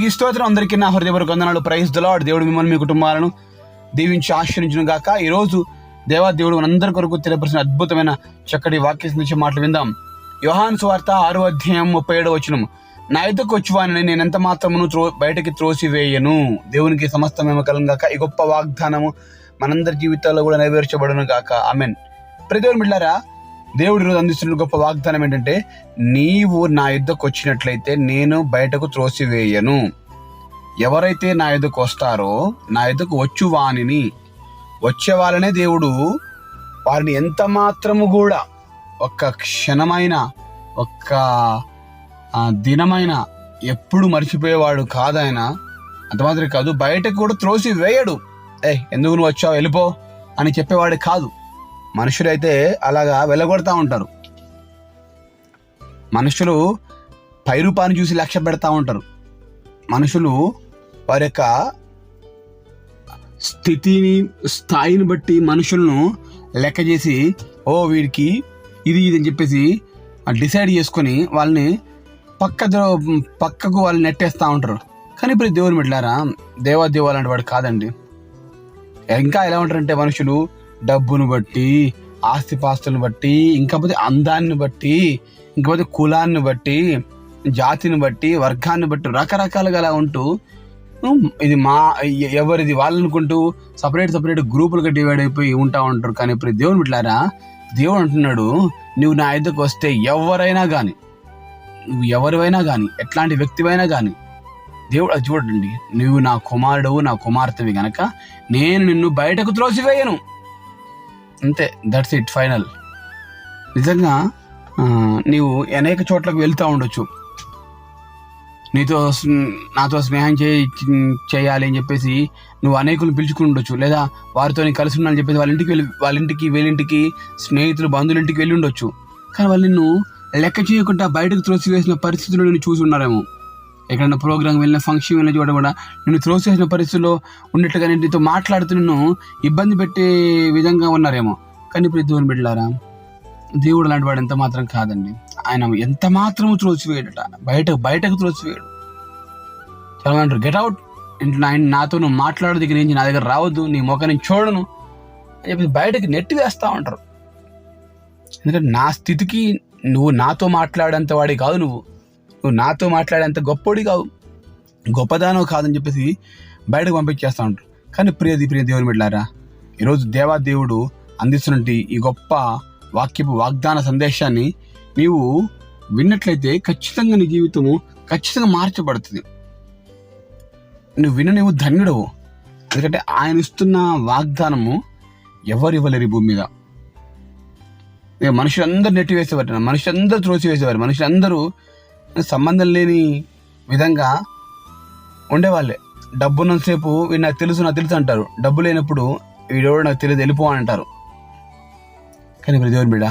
దేవునికి స్తోత్రం. అందరికీ నా హృదయపూర్వక వందనాలు. ప్రైజ్ దలాడ్ దేవుడు మిమ్మల్ని మీ కుటుంబాలను దీవించి ఆశ్రయించను గాక ఈరోజు దేవా దేవుడు మనందరి కొరకు తెలియపరిచిన అద్భుతమైన చక్కటి వాక్య నుంచి మాటలు విందాం. యోహాన్ స్వార్త ఆరో అధ్యాయం ముప్పై ఏడో వచనం నా ఎద్దకు వచ్చువాని నేను ఎంత మాత్రమును త్రో బయటకి త్రోసివేయను? దేవునికి సమస్తమేమ కలం గాక ఈ గొప్ప వాగ్దానము మనందరి జీవితాల్లో కూడా నెరవేర్చబడును గాక ఆమెన్. ప్రతి మిళ్ళారా దేవుడు ఈరోజు అందిస్తున్న గొప్ప వాగ్దానం ఏంటంటే నీవు నా యుద్ధకు వచ్చినట్లయితే నేను బయటకు త్రోసివేయను. ఎవరైతే నా యుద్ధకు వస్తారో నా యుద్ధకు వచ్చు వానిని వచ్చే వాళ్ళనే దేవుడు వారిని ఎంత మాత్రము కూడా ఒక్క క్షణమైన ఒక్క దినమైన ఎప్పుడు మర్చిపోయేవాడు కాదాయన అంతమాత్రం కాదు బయటకు కూడా త్రోసి వేయడు ఏ ఎందుకు నువ్వు వచ్చావు? వెళ్ళిపో అని చెప్పేవాడు కాదు. మనుషులైతే అలాగా వెళ్ళగొడతా ఉంటారు. మనుషులు పై రూపాన్ని చూసి లక్ష్య పెడతా ఉంటారు. మనుషులు వారి యొక్క స్థితిని స్థాయిని బట్టి మనుషులను లెక్క చేసి ఓ వీడికి ఇది ఇది అని చెప్పేసి డిసైడ్ చేసుకొని వాళ్ళని పక్క పక్కకు వాళ్ళు నెట్టేస్తూ ఉంటారు. కానీ ఇప్పుడు దేవుని మెట్లారా దేవా అలాంటి వాడు కాదండి. ఇంకా ఎలా ఉంటారంటే మనుషులు డబ్బును బట్టి ఆస్తిపాస్తులను బట్టి ఇంకపోతే అందాన్ని బట్టి ఇంకపోతే కులాన్ని బట్టి జాతిని బట్టి వర్గాన్ని బట్టి రకరకాలుగా అలా ఉంటూ ఇది మా ఎవరిది వాళ్ళు అనుకుంటూ సపరేట్ సపరేట్ గ్రూపులుగా డివైడ్ అయిపోయి ఉంటా ఉంటారు. కానీ ఇప్పుడు దేవుని బిడ్డారా దేవుడు అంటున్నాడు నువ్వు నా ఎద్దకు వస్తే ఎవరైనా కానీ నువ్వు ఎవరివైనా కానీ ఎట్లాంటి వ్యక్తివైనా కానీ దేవుడు అది చూడండి నువ్వు నా కుమారుడు నా కుమార్తెవి గనక నేను నిన్ను బయటకు త్రోసివేయను. అంతే దట్స్ ఇట్ ఫైనల్ నిజంగా నీవు అనేక చోట్లకు వెళ్తూ ఉండొచ్చు. నీతో నాతో స్నేహం చే చేయాలి అని చెప్పేసి నువ్వు అనేకులు పిలుచుకుండొచ్చు లేదా వారితో నేను కలిసి ఉన్నాను చెప్పేసి వాళ్ళ ఇంటికి వెళ్ళి వాళ్ళ ఇంటికి వీళ్ళింటికి స్నేహితులు బంధువుల ఇంటికి వెళ్ళి ఉండొచ్చు. కానీ వాళ్ళు నిన్ను లెక్క చేయకుండా బయటకు త్రోసివేసిన పరిస్థితులు నేను చూసి ఉన్నారేమో. ఎక్కడైనా ప్రోగ్రామ్ వెళ్ళిన ఫంక్షన్ వెళ్ళిన చోట కూడా త్రోస్ చేసిన పరిస్థితుల్లో ఉన్నట్టుగా నేను నీతో మాట్లాడుతూ నిన్ను ఇబ్బంది పెట్టే విధంగా ఉన్నారేమో. కానీ ఇప్పుడు దేవుని బిడ్డలారా దేవుడు లాంటి వాడు ఎంత మాత్రం కాదండి. ఆయన ఎంత మాత్రము త్రోసివేయడట బయట బయటకు త్రోసివేయడు చాలా అంటారు గెట్ అవుట్ ఇంట్లో ఆయన నాతో నువ్వు మాట్లాడదు దగ్గర నుంచి నా దగ్గర రావద్దు నీ మొక్క నేను చూడను. అని చెప్పి బయటకి నెట్టి వేస్తూ ఉంటారు. ఎందుకంటే నా స్థితికి నువ్వు నాతో మాట్లాడేంత వాడి కాదు నువ్వు. నువ్వు నాతో మాట్లాడేంత గొప్పోడి కావు. గొప్పదానం కాదని చెప్పేసి బయటకు పంపించేస్తూ ఉంటారు. కానీ ప్రియది ప్రియ దేవుని బిడ్డారా ఈరోజు దేవాదేవుడు అందిస్తున్నటువంటి ఈ గొప్ప వాక్యపు వాగ్దాన సందేశాన్ని నీవు విన్నట్లయితే ఖచ్చితంగా నీ జీవితము ఖచ్చితంగా మార్చబడుతుంది. నువ్వు విన్న నువ్వు ధన్యుడవు. ఎందుకంటే ఆయన ఇస్తున్న వాగ్దానము ఎవరు ఇవ్వలేరు ఈ భూమి మీద. మనుషులందరూ నెట్టి వేసేవారు మనుషులందరూ త్రోసి వేసేవారు మనుషులందరూ సంబంధం లేని విధంగా ఉండేవాళ్ళే. డబ్బున్నంతసేపు వీడు నాకు తెలుసు నాకు తెలుసు అంటారు. డబ్బు లేనప్పుడు వీడెవడు నాకు తెలియదు వెళ్ళిపో అని అంటారు. కానీ ఇప్పుడు దేవుని బిడ్డ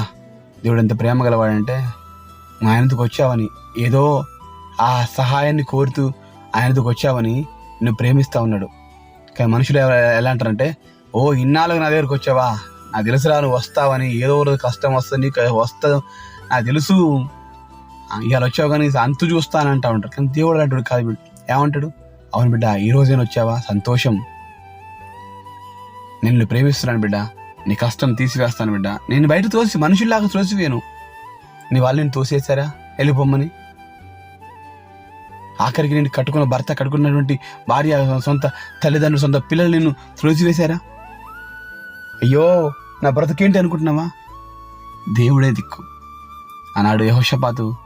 దేవుడు ఎంత ప్రేమ గలవాడంటే నువ్వు ఆయనతో వచ్చావని ఏదో ఆ సహాయాన్ని కోరుతూ ఆయనతో వచ్చావని నువ్వు ప్రేమిస్తూ ఉన్నాడు. కానీ మనుషులు ఎలా అంటారంటే ఓ ఇన్నాళ్ళకు నా దగ్గరకు వచ్చావా? నాకు తెలుసురా నువ్వు వస్తావని ఏదో రోజు కష్టం వస్తుంది వస్తా నాకు తెలుసు. ఇవాళ వచ్చావు కానీ అంతు చూస్తాను అంటా ఉంటారు కానీ దేవుడు అలాంటి కాదు బిడ్డ. ఏమంటాడు? అవును బిడ్డ ఈ రోజైనా వచ్చావా? సంతోషం. నిన్ను ప్రేమిస్తున్నాను బిడ్డ. నీ కష్టం తీసివేస్తాను బిడ్డ. నేను బయట తోసి మనుషుల్లాగా తోసివేను నీ వాళ్ళు నేను తోసేశారా? వెళ్ళిపోమ్మని. ఆఖరికి నేను కట్టుకున్న భర్త కట్టుకున్నటువంటి భార్య సొంత తల్లిదండ్రులు సొంత పిల్లలు నిన్ను త్రోసివేశారా? అయ్యో నా బ్రతకేంటి అనుకుంటున్నావా? దేవుడే దిక్కు. అన్నాడు యహోషపాతు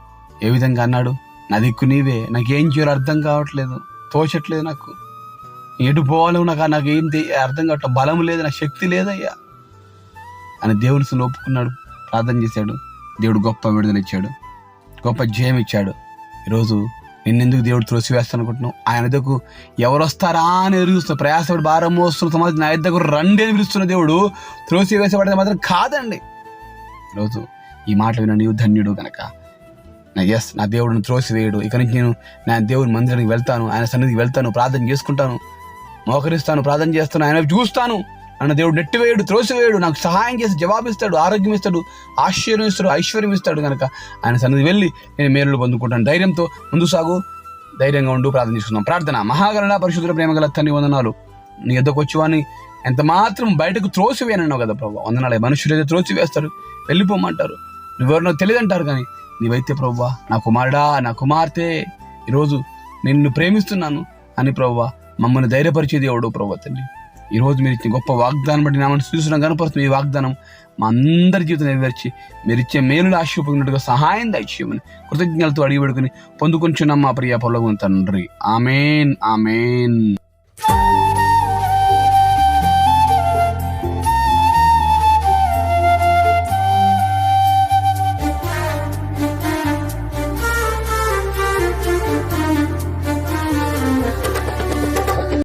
ఏ విధంగా అన్నాడు? నా దిక్కు నీవే. నాకేం చేయాలో అర్థం కావట్లేదు. తోచట్లేదు నాకు. ఎటు పోవాలో నాకు నాకు ఏం అర్థం కావట్లేదు బలం లేదు నాకు శక్తి లేదయ్యా. అని దేవుని సున్న ఒప్పుకున్నాడు ప్రార్థన చేశాడు. దేవుడు గొప్ప విడుదలిచ్చాడు గొప్ప జయం ఇచ్చాడు. ఈరోజు నిన్నెందుకు దేవుడు త్రోసివేస్తాను అనుకుంటున్నావు ఆయన దగ్గరకు ఎవరు వస్తారా అని ఎదురు ప్రయాసపడి భారం మోస్తున్న సమాజం నా దగ్గర రండి అని పిలుస్తున్న దేవుడు త్రోసివేసబడితే మాత్రం కాదండి. ఈరోజు ఈ మాట విన నీవు ధన్యుడు గనక. ఎస్ నా దేవుడిని త్రోసివేయడు. ఇక నుంచి నేను నా దేవుని మందిరానికి వెళ్తాను ఆయన సన్నిధికి వెళ్తాను ప్రార్థన చేసుకుంటాను. మోకరిస్తాను ప్రార్థన చేస్తాను ఆయన చూస్తాను. నన్ను దేవుడు నెట్టివేయడు త్రోసివేయడు నాకు సహాయం చేసి జవాబిస్తాడు ఆరోగ్యం ఇస్తాడు ఆశ్చర్యం ఇస్తాడు ఐశ్వర్యం ఇస్తాడు కనుక ఆయన సన్నిధి వెళ్ళి నేను మేలులు పొందుకుంటాను. ధైర్యంతో ముందు సాగు ధైర్యంగా ఉండు ప్రార్థన చేసుకుందాం. ప్రార్థన. మహాగరణ పరిశుద్ధ ప్రేమ గల తండ్రి వందనాలు. నీ ఎద్దకు వచ్చేవాని ఎంత మాత్రం బయటకు త్రోసివేయనన్నావు కదా ప్రభావ వందనాలు. మనుషులు ఏదో త్రోసివేస్తారు వెళ్ళిపోమంటారు. నువ్వెవరినో తెలియదంటారు కానీ నీవైతే ప్రవ్వా నా కుమారుడా నా కుమార్తె. ఈరోజు నిన్ను ప్రేమిస్తున్నాను అని ప్రవ్వా మమ్మల్ని ధైర్యపరిచే దేవుడు ప్రభు తండ్రి. ఈరోజు మీరు ఇచ్చిన గొప్ప వాగ్దానం బట్టి నా మనసు చూసిన కనపరుస్తుంది ఈ వాగ్దానం మా అందరి జీవితం నెరవేర్చి మీరు ఇచ్చే మేలును ఆశీర్వదినట్టుగా సహాయం దయచేయమని కృతజ్ఞతలతో అడిగి పెడుకుని పొందుకొంచున్నాం మా ప్రియ పొలగు తండ్రి. Amen amen.